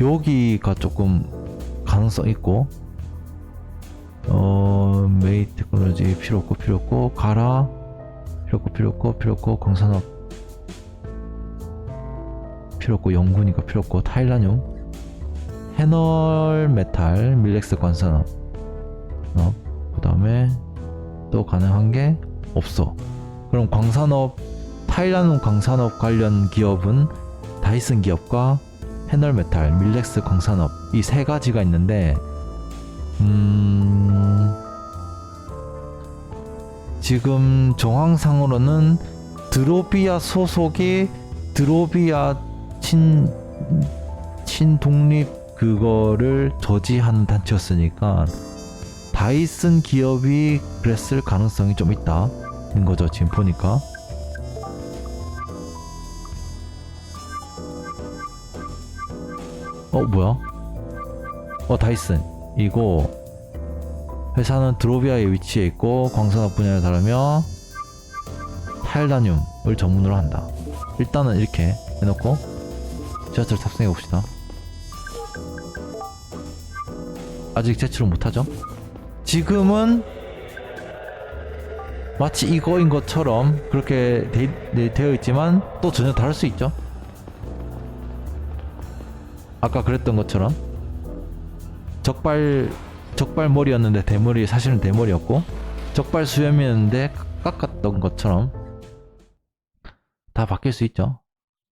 여기가 조금 가능성 있고 어 메이 테크놀로지 필요 없고 필요 없고 가라 필요 없고 필요 없고 필요 없고 광산업 필요 없고 연구니까 필요 없고 타일라늄 해널 메탈 밀렉스 광산업 어, 그 다음에 또 가능한 게 없어. 그럼 광산업 타일라늄 광산업 관련 기업은 다이슨 기업과 해널메탈, 밀렉스 광산업 이 세 가지가 있는데 음 지금 정황상으로는 드로비아 소속의 드로비아 친 친독립 그거를 저지하는 단체였으니까 다이슨 기업이 그랬을 가능성이 좀 있다는 거죠 지금 보니까 뭐야? 어 다이슨 이거 회사는 드로비아에 위치해 있고 광산업 분야를 다루며 타일라늄을 전문으로 한다. 일단은 이렇게 해놓고 지하철 탑승해 봅시다. 아직 제출을 못하죠? 지금은 마치 이거인 것처럼 그렇게 돼, 네, 되어 있지만 또 전혀 다를 수 있죠? 아까 그랬던 것처럼 적발 적발 머리였는데 대머리 사실은 대머리였고 적발 수염이었는데 깎았던 것처럼 다 바뀔 수 있죠.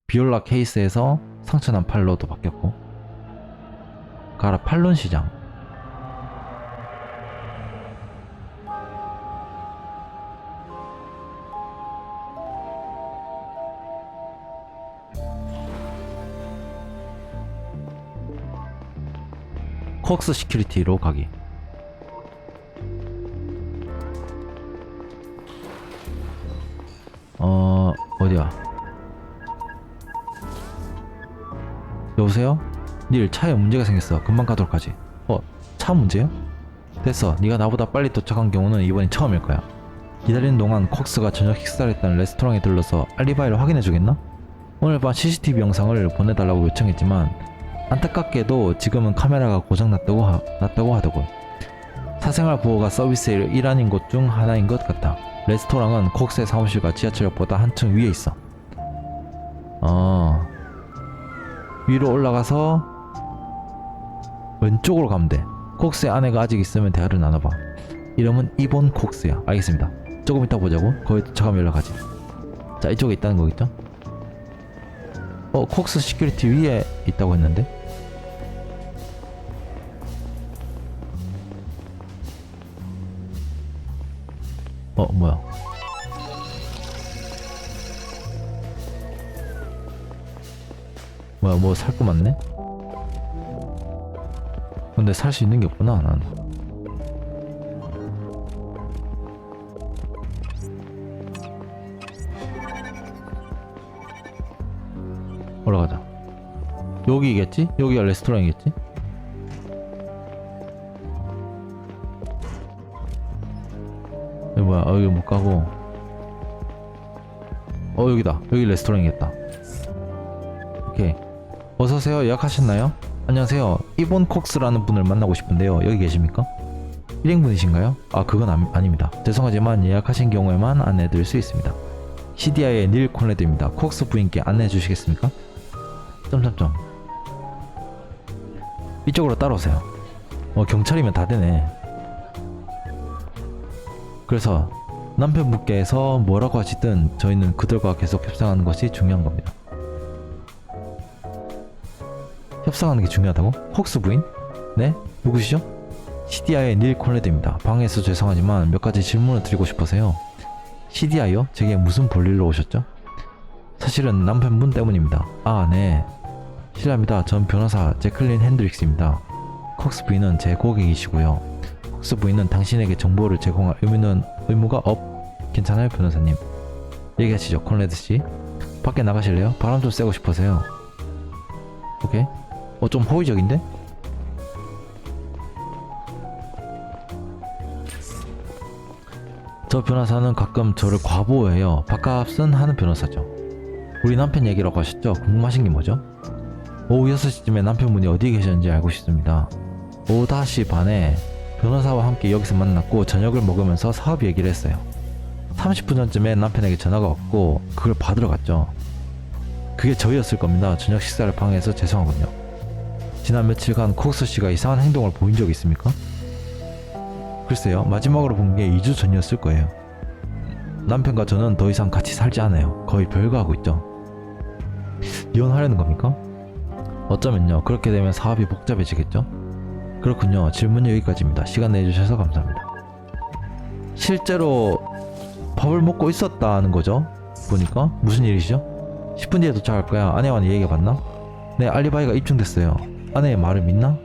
비올라 케이스에서 상처난 팔로도 바뀌었고 가라 팔론 시장 콕스 시큐리티로 가기. 어, 어디야? 여보세요? 닐 차에 문제가 생겼어. 금방 가도록 하지. 어, 차 문제요? 됐어. 네가 나보다 빨리 도착한 경우는 이번이 처음일 거야. 기다리는 동안 콕스가 저녁 식사를 했던 레스토랑에 들러서 알리바이를 확인해 주겠나? 오늘 밤 CCTV 영상을 보내달라고 요청했지만 안타깝게도 지금은 카메라가 고장났다고 하, 났다고 하더군. 사생활 보호가 서비스의 일환인 곳중 하나인 것 같다. 레스토랑은 콕스의 사무실과 지하철역보다 한층 위에 있어. 어. 위로 올라가서 왼쪽으로 가면 돼. 콕스의 아내가 아직 있으면 대화를 나눠봐. 이름은 이본 콕스야. 알겠습니다. 조금 이따 보자고. 거기 도착하면 연락하지. 자, 이쪽에 있다는 거겠죠? 어, 콕스 시큐리티 위에 있다고 했는데? 어, 뭐야? 뭐야, 뭐 살 거 많네? 근데 살 수 있는 게 없구나, 난. 올라가자. 여기겠지? 여기가 레스토랑이겠지? 어, 여기 못 가고. 어, 여기다. 여기 레스토랑이겠다. 오케이. 어서오세요. 예약하셨나요? 안녕하세요. 이본 콕스라는 분을 만나고 싶은데요. 여기 계십니까? 1인분이신가요? 아, 그건 아, 아닙니다. 죄송하지만 예약하신 경우에만 안내해드릴 수 있습니다. CDI의 닐 콘레드입니다. 콕스 부인께 안내해 주시겠습니까? 점점점 이쪽으로 따라오세요 어 경찰이면 다 되네 그래서 남편분께서 뭐라고 하시든 저희는 그들과 계속 협상하는 것이 중요한 겁니다 협상하는 게 중요하다고? 콕스 부인? 네? 누구시죠? CDI의 닐 콜레드입니다 방에서 죄송하지만 몇 가지 질문을 드리고 싶어서요 CDI요? 제게 무슨 볼일로 오셨죠? 사실은 남편분 때문입니다. 아, 네. 실례합니다. 전 변호사 제클린 핸드릭스입니다. 콕스 부인은 제 고객이시고요. 콕스 부인은 당신에게 정보를 제공할 의무는 의무가 없. 괜찮아요, 변호사님. 얘기하시죠, 콘레드 씨. 밖에 나가실래요? 바람 좀 쐬고 싶어서요. 오케이. 어, 좀 호의적인데? 저 변호사는 가끔 저를 과보해요. 밥값은 하는 변호사죠. 우리 남편 얘기라고 하셨죠? 궁금하신 게 뭐죠? 오후 6시쯤에 남편분이 어디에 계셨는지 알고 싶습니다. 오후 5시 반에 변호사와 함께 여기서 만났고 저녁을 먹으면서 사업 얘기를 했어요. 30분 전쯤에 남편에게 전화가 왔고 그걸 받으러 갔죠. 그게 저희였을 겁니다. 저녁 식사를 방해해서 죄송하군요. 지난 며칠간 콕스 씨가 이상한 행동을 보인 적이 있습니까? 글쎄요, 마지막으로 본 게 2주 전이었을 거예요. 남편과 저는 더 이상 같이 살지 않아요. 거의 별거하고 있죠. 이혼하려는 겁니까? 어쩌면요, 그렇게 되면 사업이 복잡해지겠죠? 그렇군요. 질문은 여기까지입니다. 시간 내주셔서 감사합니다. 실제로 밥을 먹고 있었다는 거죠? 보니까 무슨 일이시죠? 10분 뒤에 도착할 거야. 아내와는 얘기해 봤나? 네, 알리바이가 입증됐어요. 아내의 말을 믿나?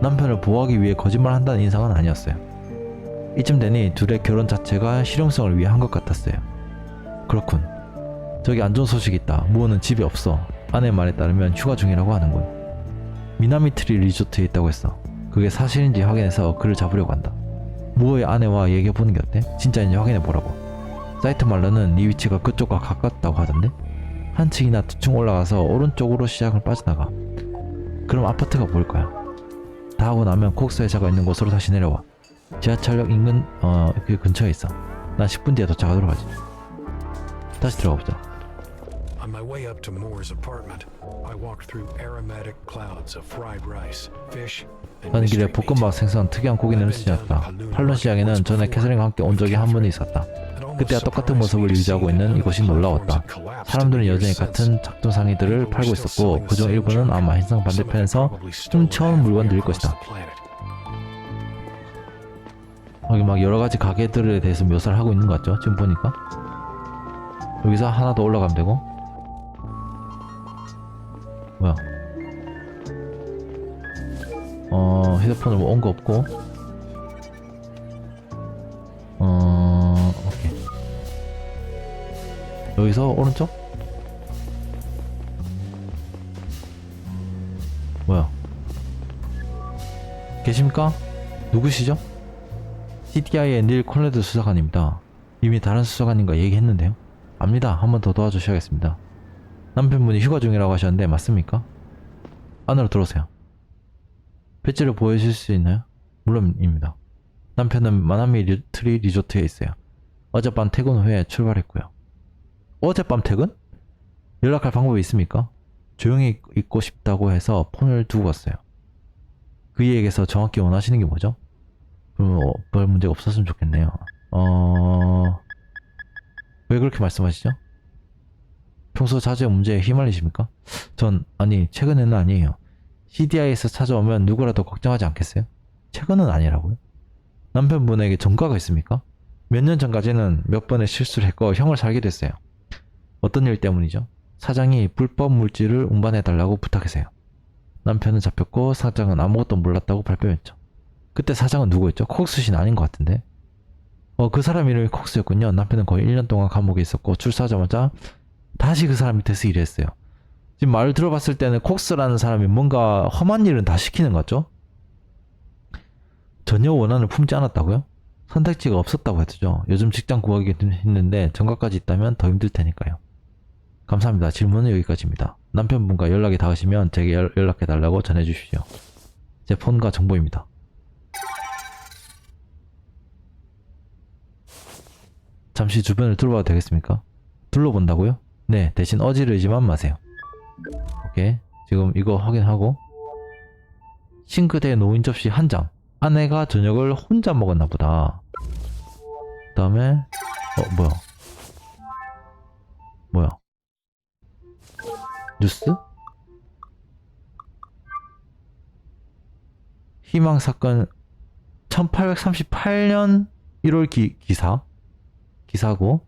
남편을 보호하기 위해 거짓말 한다는 인상은 아니었어요. 이쯤 되니 둘의 결혼 자체가 실용성을 위해 한 것 같았어요. 그렇군. 저기 안 좋은 소식이 있다. 무호는 집에 없어. 아내 말에 따르면 휴가 중이라고 하는군. 미나미트리 리조트에 있다고 했어. 그게 사실인지 확인해서 그를 잡으려고 한다. 무호의 아내와 얘기해보는 게 어때? 진짜인지 확인해보라고. 사이트 말로는 네 위치가 그쪽과 가깝다고 하던데? 한 층이나 두 층 올라가서 오른쪽으로 시작을 빠져나가. 그럼 아파트가 보일 거야. 다 하고 나면 콕스 회사가 있는 곳으로 다시 내려와. 지하철역 인근 어 그 근처에 있어. 난 10분 뒤에 도착하도록 하지. 다시 들어가 보자. On my way up to Moore's apartment, I walked through aromatic clouds of fried rice, fish, meat. 볶음밥 생선 특이한 고기 냄새 지났다. 팔론 시장에는 전에 캐서린과 함께 온 적이 한 번이 있었다. 그때와 똑같은 모습을 유지하고 있는 이곳이 놀라웠다. 사람들은 여전히 같은 작두상이들을 팔고 있었고 그중 일부는 아마 행성 반대편에서 훔쳐온 물건들일 것이다. 여기 막 여러 가지 가게들에 대해서 묘사를 하고 있는 것 같죠? 지금 보니까 여기서 하나 더 올라가면 되고 뭐야? 어 휴대폰을 뭐 온 거 없고 어 오케이 여기서 오른쪽 뭐야 계십니까? 누구시죠? CDI의 닐 콜레드 수사관입니다. 이미 다른 수사관님과 얘기했는데요. 압니다. 한 번 더 도와주셔야겠습니다. 남편분이 휴가 중이라고 하셨는데 맞습니까? 안으로 들어오세요. 배지를 보여주실 수 있나요? 물론입니다. 남편은 마나미 리, 트리 리조트에 있어요. 어젯밤 퇴근 후에 출발했고요. 어젯밤 퇴근? 연락할 방법이 있습니까? 조용히 있고 싶다고 해서 폰을 두고 갔어요. 그이에게서 정확히 원하시는 게 뭐죠? 어, 별 문제가 없었으면 좋겠네요. 어... 왜 그렇게 말씀하시죠? 평소 자주 문제에 휘말리십니까? 전 아니 최근에는 아니에요. CDI에서 찾아오면 누구라도 걱정하지 않겠어요? 최근은 아니라고요? 남편분에게 전과가 있습니까? 몇 년 전까지는 몇 번의 실수를 했고 형을 살게 됐어요. 어떤 일 때문이죠? 사장이 불법 물질을 운반해달라고 부탁했어요. 남편은 잡혔고 사장은 아무것도 몰랐다고 발표했죠. 그때 사장은 누구였죠? 콕스 씨는 아닌 것 같은데. 어, 그 사람 이름이 콕스였군요. 남편은 거의 1년 동안 감옥에 있었고 출소하자마자 다시 그 사람 밑에서 일했어요. 지금 말을 들어봤을 때는 콕스라는 사람이 뭔가 험한 일은 다 시키는 것 같죠? 전혀 원한을 품지 않았다고요? 선택지가 없었다고 했죠. 요즘 직장 구하기 힘든데 전과까지 있다면 더 힘들 테니까요. 감사합니다. 질문은 여기까지입니다. 남편분과 연락이 닿으시면 제게 연- 연락해 달라고 전해 주십시오. 제 폰과 정보입니다. 잠시 주변을 둘러봐도 되겠습니까? 둘러본다고요? 네, 대신 어지르지만 마세요. 오케이. 지금 이거 확인하고 싱크대에 놓인 접시 한 장. 아내가 저녁을 혼자 먹었나 보다. 그 다음에 어 뭐야? 뭐야? 뉴스? 희망 사건 1838년 1월 기, 기사 기사고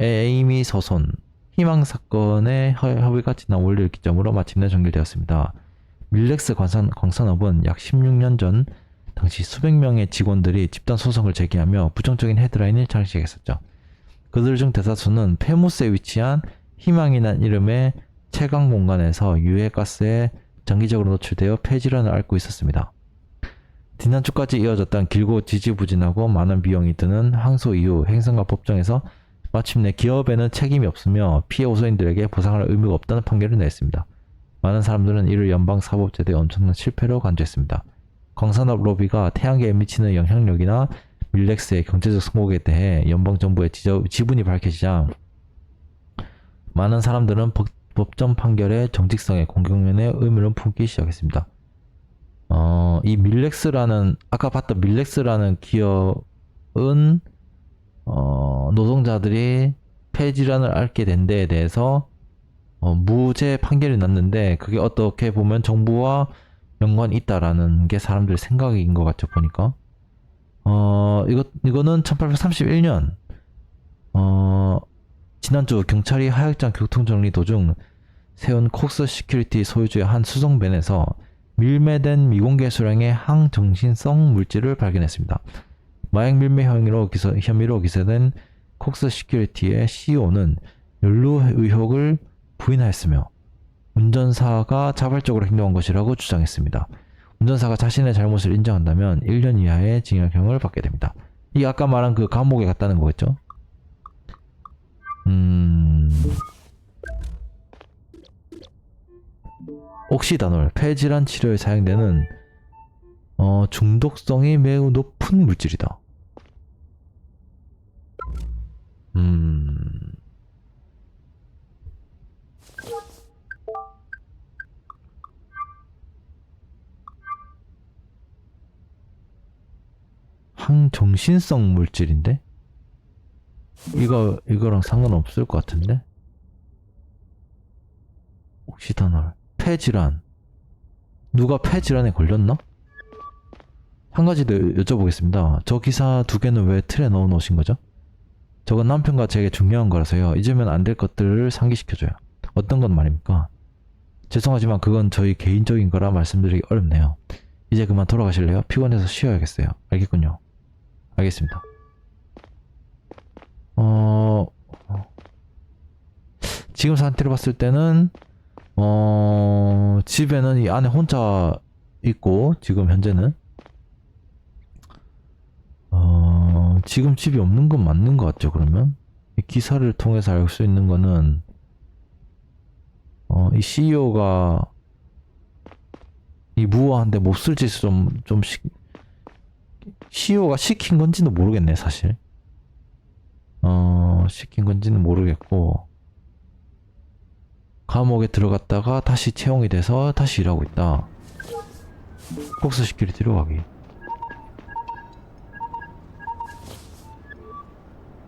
에이미 서손 희망 사건의 허- 협의가 지난 월요일 기점으로 마침내 종결되었습니다. 밀렉스 광산, 광산업은 약 16년 전 당시 수백 명의 직원들이 집단 소송을 제기하며 부정적인 헤드라인을 장식했었죠. 그들 중 대다수는 페무스에 위치한 희망이란 이름의 채광 공간에서 유해가스에 장기적으로 노출되어 폐질환을 앓고 있었습니다. 지난주까지 이어졌던 길고 지지부진하고 많은 비용이 드는 항소 이후 행정과 법정에서 마침내 기업에는 책임이 없으며 피해 호소인들에게 보상할 의무가 없다는 판결을 냈습니다. 많은 사람들은 이를 연방사법제도의 엄청난 실패로 간주했습니다. 광산업 로비가 태양계에 미치는 영향력이나 밀렉스의 경제적 성공에 대해 연방정부의 지분이 밝혀지자 많은 사람들은 법, 법정 판결의 정직성에 공경면에 의문을 품기 시작했습니다. 어, 이 밀렉스라는 아까 봤던 밀렉스라는 기업은 어, 노동자들이 폐질환을 앓게 된 데에 대해서 어, 무죄 판결이 났는데 그게 어떻게 보면 정부와 연관이 있다라는 게 사람들의 생각인 것 같죠 보니까 어 이거 이거는 1831년 어 지난주 경찰이 하역장 교통 정리 도중 세운 콕스 시큐리티 소유주의 한 수송벤에서 밀매된 미공개 수량의 항정신성 물질을 발견했습니다. 마약 밀매 혐의로 기소, 혐의로 기소된 콕스 시큐리티의 CEO는 연루 의혹을 부인하였으며 운전사가 자발적으로 행동한 것이라고 주장했습니다. 운전사가 자신의 잘못을 인정한다면 1년 이하의 징역형을 받게 됩니다. 이 아까 말한 그 감옥에 갔다는 거겠죠? 음... 옥시다놀, 폐질환 치료에 사용되는 어, 중독성이 매우 높은 물질이다. 음... 항정신성 물질인데? 이거, 이거랑 상관없을 것 같은데? 옥시다놀. 폐질환. 누가 폐질환에 걸렸나? 한 가지 더 여쭤보겠습니다. 저 기사 두 개는 왜 틀에 넣어 놓으신 거죠? 저건 남편과 제게 중요한 거라서요. 잊으면 안 될 것들을 상기시켜줘요. 어떤 건 말입니까? 죄송하지만 그건 저희 개인적인 거라 말씀드리기 어렵네요. 이제 그만 돌아가실래요? 피곤해서 쉬어야겠어요. 알겠군요. 알겠습니다. 어, 어. 지금 상태로 봤을 때는, 어, 집에는 이 안에 혼자 있고, 지금 현재는. 어, 지금 집이 없는 건 맞는 것 같죠, 그러면? 이 기사를 통해서 알 수 있는 거는, 어, 이 CEO가 이 무어한데 몹쓸 짓을 좀, 좀 시, CEO가 시킨 건지는 모르겠네, 사실. 어, 시킨 건지는 모르겠고, 감옥에 들어갔다가 다시 채용이 돼서 다시 일하고 있다. 폭스 시큐리티로 가기.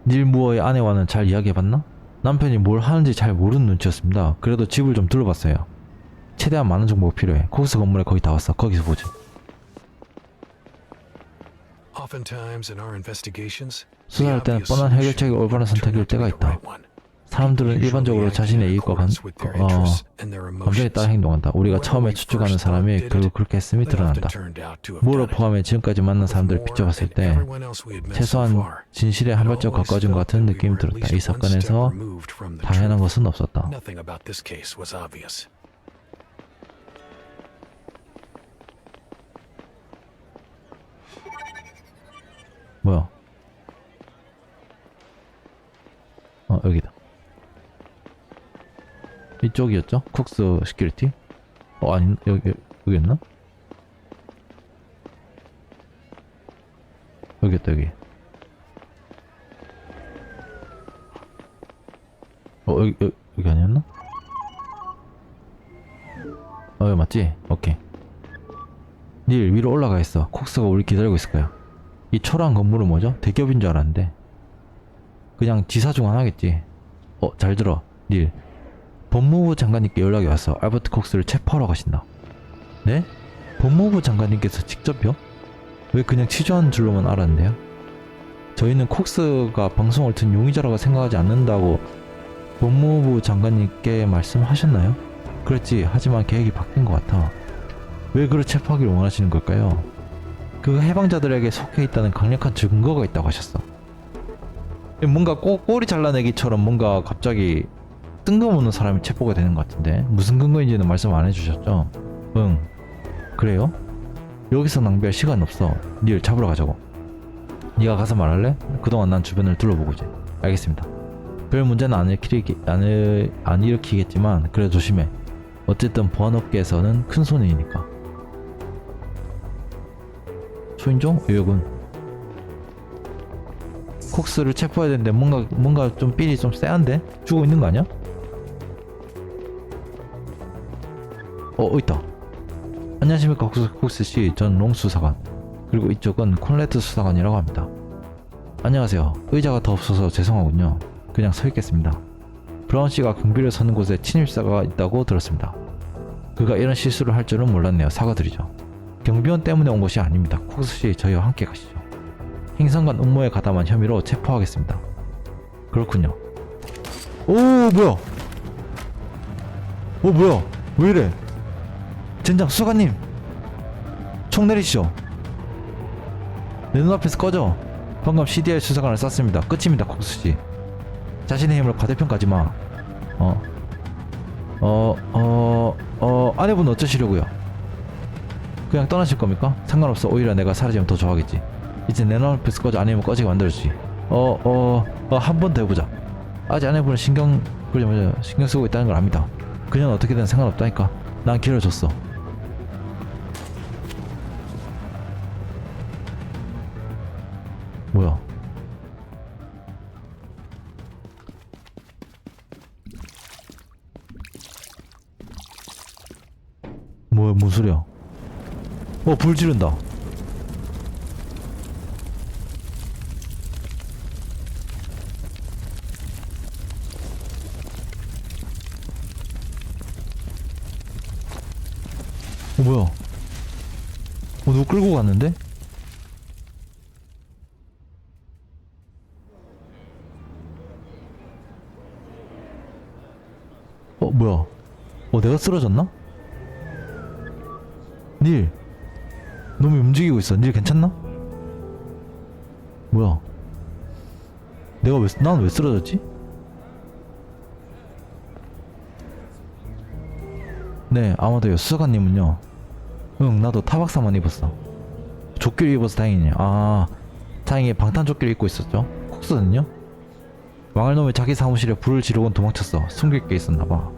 닐 무어의 아내와는 잘 이야기해봤나? 남편이 뭘 하는지 잘 모르는 눈치였습니다. 그래도 집을 좀 둘러봤어요. 최대한 많은 정보가 필요해. 코스 건물에 거의 다 왔어. 거기서 보지. 수사할 때는 뻔한 해결책이 올바른 선택일 때가 있다. 사람들은 일반적으로 자신의 이익과 감, 어, 감정에 따라 행동한다. 우리가 처음에 추측하는 사람이 결국 그렇게 했음이 드러난다. 무어를 포함해 지금까지 만난 사람들을 비춰봤을 때 최소한 진실에 한 발짝 가까워진 것 같은 느낌이 들었다. 이 사건에서 당연한 것은 없었다. 뭐야? 어 여기다. 이쪽이었죠? 쿡스 시큐리티? 어 아니 여기 여기였나? 여기였다 여기. 어 여기 여기, 여기 아니었나? 어 여기 맞지? 오케이. 닐 위로 올라가 있어. 쿡스가 우리 기다리고 있을 거야. 이 초라한 건물은 뭐죠? 대기업인 줄 알았는데 그냥 지사 중 하나겠지 어 잘 들어 닐 법무부 장관님께 연락이 왔어 알버트 콕스를 체포하러 가신다 네? 법무부 장관님께서 직접요? 왜 그냥 취조한 줄로만 알았는데요? 저희는 콕스가 방송을 든 용의자라고 생각하지 않는다고 법무부 장관님께 말씀하셨나요? 그랬지 하지만 계획이 바뀐 것 같아 왜 그를 체포하기를 원하시는 걸까요? 그 해방자들에게 속해 있다는 강력한 증거가 있다고 하셨어. 뭔가 꼬, 꼬리 잘라내기처럼 뭔가 갑자기 뜬금없는 사람이 체포가 되는 것 같은데 무슨 근거인지는 말씀 안 해주셨죠? 응. 그래요? 여기서 낭비할 시간 없어. 닐 잡으러 가자고. 네가 가서 말할래? 그동안 난 주변을 둘러보고 이제. 알겠습니다. 별 문제는 안 일으키기 안, 일, 안 일으키겠지만 그래 조심해. 어쨌든 보안업계에서는 큰 손해이니까. 초인종? 의욕은 콕스를 체포해야 되는데 뭔가 뭔가 좀 삘이 좀 쎄한데? 죽어 있는 거 아니야? 어, 어 있다. 안녕하십니까 콕스, 콕스 씨, 전 롱 수사관. 그리고 이쪽은 콘레트 수사관이라고 합니다. 안녕하세요. 의자가 더 없어서 죄송하군요. 그냥 서 있겠습니다. 브라운 씨가 경비를 서는 곳에 침입사가 있다고 들었습니다. 그가 이런 실수를 할 줄은 몰랐네요. 사과드리죠. 경비원 때문에 온 것이 아닙니다. 콕스 씨, 저희와 함께 가시죠. 행성관 음모에 가담한 혐의로 체포하겠습니다. 그렇군요. 오, 뭐야? 오, 뭐야? 왜 이래? 젠장 수사관님! 총 내리시죠. 내 눈앞에서 꺼져. 방금 CDR 수사관을 쐈습니다. 끝입니다, 씨. 자신의 힘을 과대평가하지 마. 어. 어, 어, 어, 아내분 어쩌시려고요? 그냥 떠나실 겁니까? 상관없어. 오히려 내가 사라지면 더 좋아하겠지. 이제 내 눈앞에서 꺼져. 아니면 꺼지게 만들어주지. 어, 어, 어, 한 번 더 해보자. 아직 아내분은 신경, 신경 쓰고 있다는 걸 압니다. 그녀는 어떻게든 상관없다니까. 난 기회를 줬어. 소리야? 어, 불 지른다. 어, 뭐야? 어, 누구 끌고 갔는데? 어, 뭐야? 어, 내가 쓰러졌나? 닐. 놈이 움직이고 있어. 닐 괜찮나? 뭐야? 내가 왜, 난 왜 쓰러졌지? 네, 아마도요. 수사관님은요. 응, 나도 타박사만 입었어. 조끼를 입어서 다행이네. 아, 다행히 방탄조끼를 입고 있었죠. 콕스는요? 왕알놈이 자기 사무실에 불을 지르곤 도망쳤어. 숨길 게 있었나봐.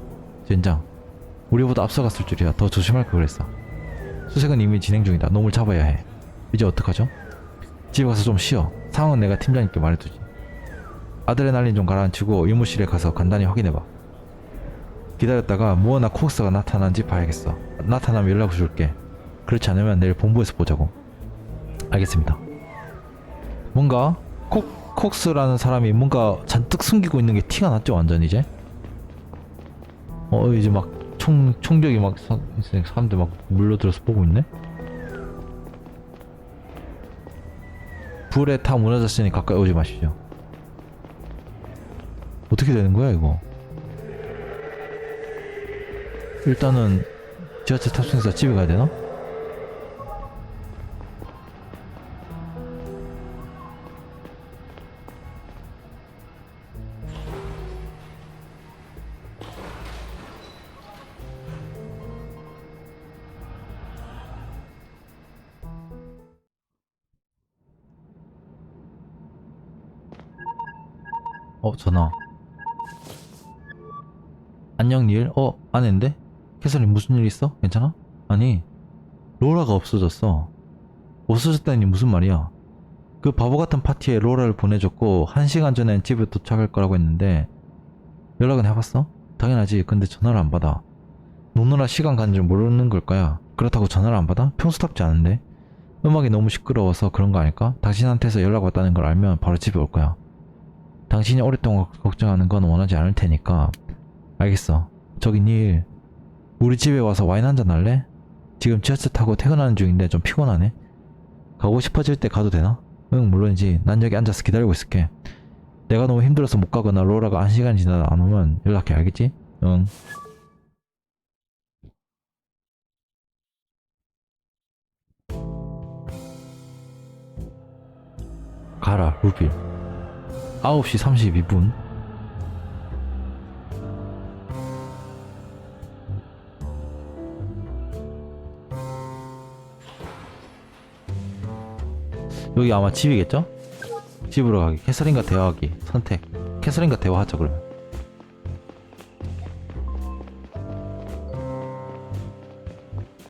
젠장. 우리보다 앞서갔을 줄이야. 더 조심할 걸 그랬어. 수색은 이미 진행 중이다. 놈을 잡아야 해. 이제 어떡하죠? 집에 가서 좀 쉬어. 상황은 내가 팀장님께 말해두지. 아드레날린 좀 가라앉히고 의무실에 가서 간단히 확인해봐. 기다렸다가 무어나 콕스가 나타난지 봐야겠어. 나타나면 연락 줄게. 그렇지 않으면 내일 본부에서 보자고. 알겠습니다. 뭔가 콕 콕스라는 사람이 뭔가 잔뜩 숨기고 있는 게 티가 났죠 완전 이제. 어 이제 막 총 총격이 막 사, 사람들 막 물러들어서 보고 있네. 불에 타 무너졌으니 가까이 오지 마시죠. 어떻게 되는 거야 이거? 일단은 지하철 탑승해서 집에 가야 되나? 전화. 안녕 닐 어 아는데? 캐서린 무슨 일 있어? 괜찮아? 아니 로라가 없어졌어. 없어졌다니 무슨 말이야? 그 바보 같은 파티에 로라를 보내줬고 한 시간 전엔 집에 도착할 거라고 했는데 연락은 해봤어? 당연하지. 근데 전화를 안 받아. 노느라 시간 가는 줄 모르는 걸까야. 그렇다고 전화를 안 받아? 평소답지 않은데? 음악이 너무 시끄러워서 그런 거 아닐까? 당신한테서 연락 왔다는 걸 알면 바로 집에 올 거야 당신이 오랫동안 걱정하는 건 원하지 않을 테니까. 알겠어. 저기 닐 우리 집에 와서 와인 한잔 할래? 지금 지하철 타고 퇴근하는 중인데 좀 피곤하네. 가고 싶어질 때 가도 되나? 응 물론이지. 난 여기 앉아서 기다리고 있을게. 내가 너무 힘들어서 못 가거나 로라가 한 시간 지나다 안 오면 연락해 알겠지? 응. 가라 루빌 9시 32분. 여기 아마 집이겠죠? 집으로 가기. 캐서린과 대화하기. 선택. 캐서린과 대화하자 그러면